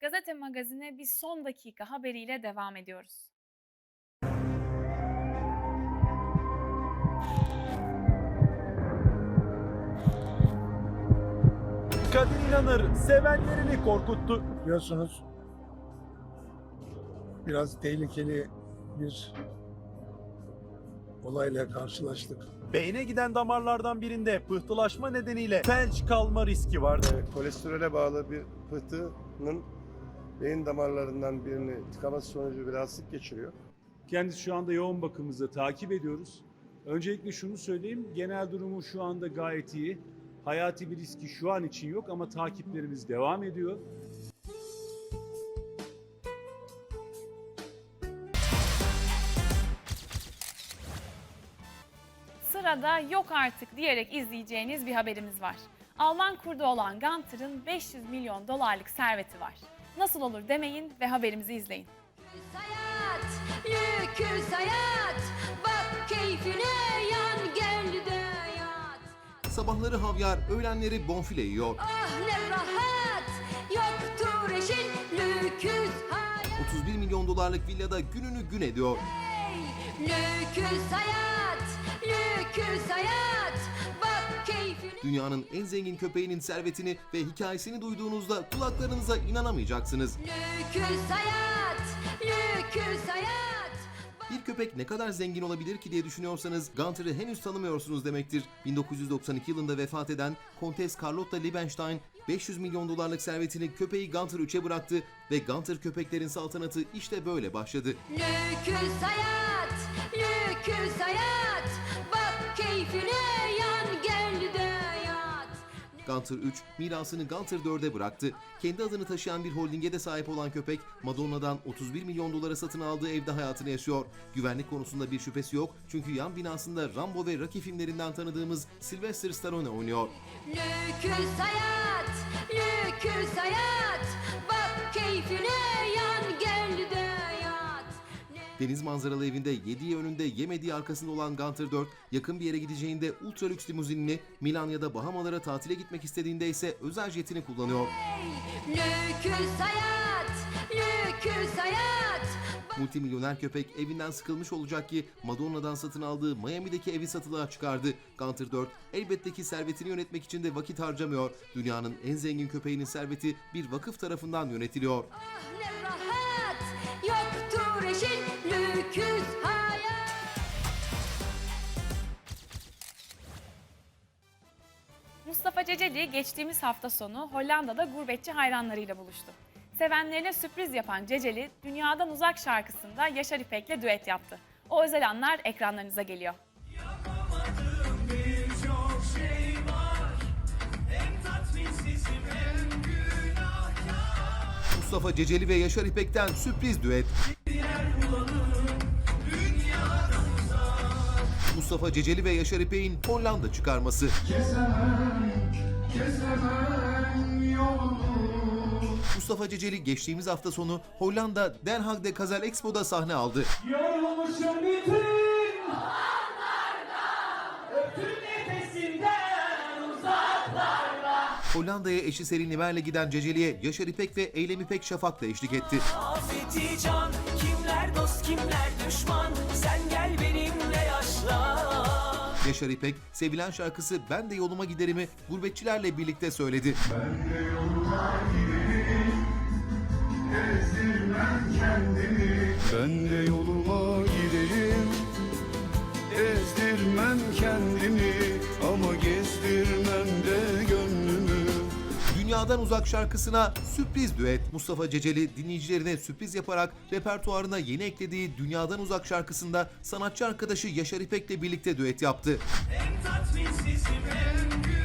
Gazete Magazin'e bir son dakika haberiyle devam ediyoruz. Kadın inanır sevenlerini korkuttu. biliyorsunuz biraz tehlikeli bir olayla karşılaştık. Beyne giden damarlardan birinde pıhtılaşma nedeniyle felç kalma riski vardı. E, kolesterole bağlı bir pıhtının beyin damarlarından birini tıkaması sonucu bir rahatsızlık geçiriyor. Kendisi şu anda yoğun bakımımızda takip ediyoruz. Öncelikle şunu söyleyeyim, genel durumu şu anda gayet iyi. Hayati bir riski şu an için yok ama takiplerimiz devam ediyor. Sırada yok artık diyerek izleyeceğiniz bir haberimiz var. Alman kurdu olan Gunter'ın 500 milyon dolarlık serveti var. Nasıl olur demeyin ve haberimizi izleyin. Hayat, yüküz hayat, bak keyfine yan gel de yat. Sabahları havyar, öğlenleri bonfile yiyor. Ah ne rahat, yoktur eşin, lüküz hayat. 31 milyon dolarlık villada gününü gün ediyor. Hey, lüküz hayat, lüküz hayat, bak. Dünyanın en zengin köpeğinin servetini ve hikayesini duyduğunuzda kulaklarınıza inanamayacaksınız. Lüküz hayat, lüküz hayat. Bir köpek ne kadar zengin olabilir ki diye düşünüyorsanız Gunter'ı henüz tanımıyorsunuz demektir. 1992 yılında vefat eden Kontes Carlotta Liebenstein 500 milyon dolarlık servetini köpeği Gunter 3'e bıraktı ve Gunter köpeklerin saltanatı işte böyle başladı. Lüküz hayat, lüküz hayat, bak keyfine Gunter 3 mirasını Gunter 4'e bıraktı. Kendi adını taşıyan bir holdinge de sahip olan köpek Madonna'dan 31 milyon dolara satın aldığı evde hayatını yaşıyor. Güvenlik konusunda bir şüphesi yok çünkü yan binasında Rambo ve Rocky filmlerinden tanıdığımız Sylvester Stallone oynuyor. Lüküz hayat, lüküz Deniz manzaralı evinde yediği önünde yemediği arkasında olan Gunter 4 yakın bir yere gideceğinde ultra lüks limuzinini Milan ya da Bahamalara tatile gitmek istediğinde ise özel jetini kullanıyor. Lüküz hayat, lüküz hayat, Multimilyoner köpek evinden sıkılmış olacak ki Madonna'dan satın aldığı Miami'deki evi satılığa çıkardı. Gunter 4 elbette ki servetini yönetmek için de vakit harcamıyor. Dünyanın en zengin köpeğinin serveti bir vakıf tarafından yönetiliyor. ah Mustafa Ceceli geçtiğimiz hafta sonu Hollanda'da gurbetçi hayranlarıyla buluştu. Sevenlerine sürpriz yapan Ceceli, Dünyadan Uzak şarkısında Yaşar İpek'le düet yaptı. O özel anlar ekranlarınıza geliyor. Mustafa Ceceli ve Yaşar İpek'ten sürpriz düet. Mustafa Ceceli ve Yaşar İpek'in Hollanda çıkarması. Mustafa Ceceli geçtiğimiz hafta sonu Hollanda Den Haag'de Kazel Expo'da sahne aldı. Yorulmuşum bütün Hollanda'ya eşi Selin Nimer'le giden Ceceli'ye Yaşar İpek ve Eylem İpek Şafak da eşlik etti. Afeti can Kimler dost kimler düşman Yaşar İpek, sevilen şarkısı Ben de yoluma giderimi gurbetçilerle birlikte söyledi. Ben de yoluma giderim Dünyadan Uzak şarkısına sürpriz düet. Mustafa Ceceli dinleyicilerine sürpriz yaparak repertuarına yeni eklediği Dünyadan Uzak şarkısında sanatçı arkadaşı Yaşar İpek'le birlikte düet yaptı. En tatminsizim en gül